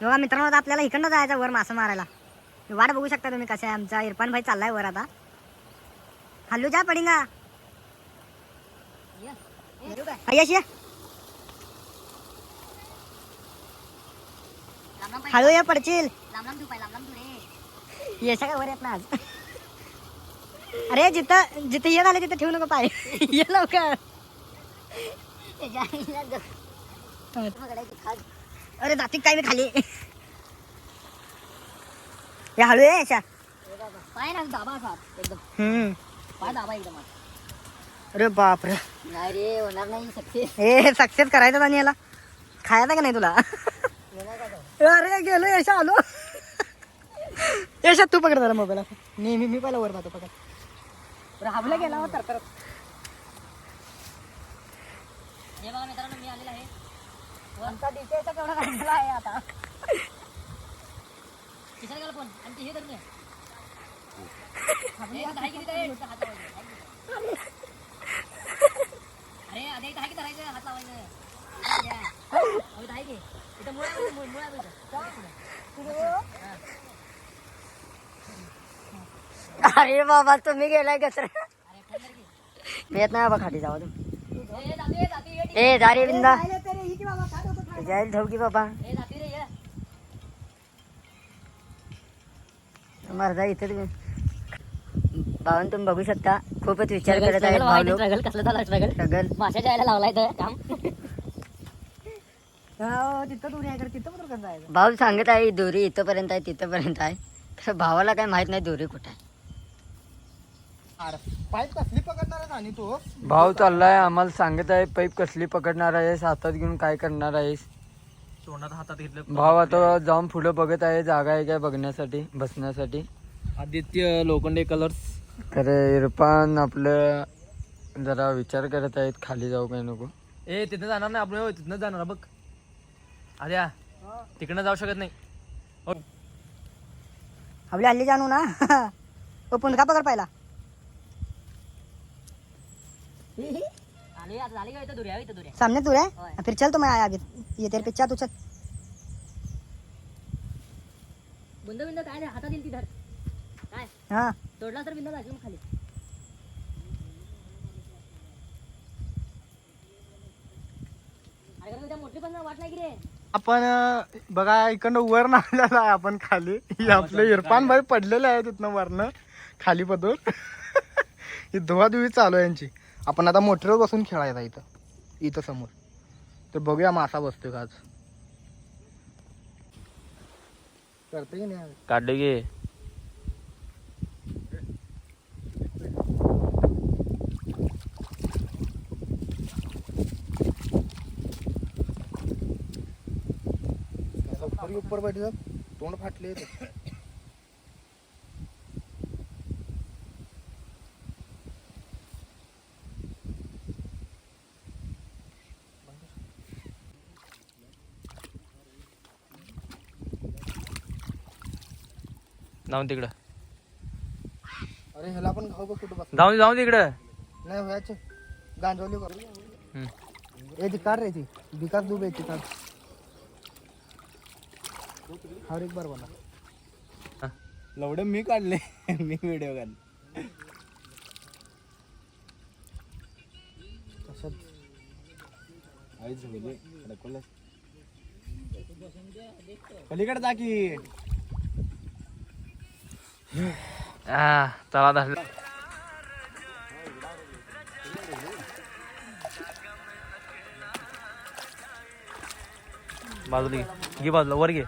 बघा मित्रांनो आपल्याला इकडनं जायचं वर मासा मारायला. वाट बघू शकता तुम्ही कशा आहे. आमचा इरफान भाई चाललाय वर आता. हल्लू जा पडिंगा. यश ये. हळू ये पडशील. येशा काय वर येत ना आज. अरे जिथं जिथं ये झाले तिथं ठेवू नको पाय. ये लवकर. अरे जाती काय मी खाली? हे हळू आहे यशा पाय ना दाबा असा एकदम. हम्म. पाय दाबा एकदम अरे बापरे. नाही रे होणार नाही सक्सेस. हे सक्सेस करायचं आणि याला? खायचा का नाही तुला? अरे गेलो यशा आलो. यशा तू पकड जरा मोबाईल नेहमी मी पहिला वर पाहतो पकड. राबला गेला हो तर हे बघा मित्रांनो मी आलेला आहे. वरचा डीजेचा केवढा रंगला आहे आता. किशाला गेला फोन आणि ते हे. हे आहे? हे हात लावायचं. अरे इथं आहे की धरायचं हात लावायचं. आहे की? इथं मुळा मुळ-. अरे बाबा तुम्ही गेलाय कसं अरे फोन धर की. येत नाही बाबा खाली जावा तू ए, जाती, ए, जाती, ए, ए जा रे बिंदा. जाईल ठेव की बाबा ए, जाती रे, ये. मर्दा इथे भावन तुम्ही बघू शकता खूपच विचार करत स्ट्रगल माशा जायला लावलाय तर काम तिथं दोरी तिथं आहे भाऊ सांगत आहे दोरी इथंपर्यंत आहे तिथंपर्यंत आहे तर भावाला काय माहीत नाही दोरी कुठे आहे पाईप कसली पकडणार आणि तू? चाललाय आम्हाला सांगत आहे पाईप कसली पकडणार आहेस हातात घेऊन काय करणार आहेस? तोंडात हातात घेतलं. भाव आता जाऊन पुढे बघत आहे जागा आहे काय बघण्यासाठी बसण्यासाठी? आदित्य लोखंडे कलर्स तर इरफान आपलं जरा विचार करत आहेत खाली जाऊ काय नको. ए तिथं जाणार नाही आपण तिथनं जाणार बघ. अरे तिकडनं जाऊ शकत नाही. आपली हल्ली जाणू ना. ओ पुंडका पकड पाहिला आणि आता झाली का इथं दुर्या इथं दुर्या सामने तू रे होय. फिर चल तो मैं आया आगे ये तेरे पिच्छा तू चल. बुंद बिंद काय नाही हातात येईल ती धर काय? हाँ. तोडला तर बिंद खाली. अरे खरं त्या मोठी पण वाट नाही की रे? आपण बघा इकडनं वर आहे आपण खाली. हे आपलं इरफान भाई पडलेलं आहे तिथनं वरनं खाली पदून. ही धुवाधुवी चालू आहे यांची. आपण आता मोठीवर बसून खेळायचा इथं. इथं समोर. तर बघूया मासा बसतोय का आज. करते की नाही काढले गे ऊपर ऊपर बैठे तोंड फाटले जाऊन तिकडं. अरे ह्याला पण खाऊ बघ कुठं बस जाऊन जाऊन तिकडं. नाही व्हायचे गांजवली करू हम्म. ए ती कार रे ती. विकास दुबे ती कार हर एक बार बना लवडे मी काढले. मी व्हिडिओ काढले. तसंच. आई झोले अडकवलं पलीकडे जा की. Ah, चला धरलं बाजूला घे. घे बाजूला वर घे.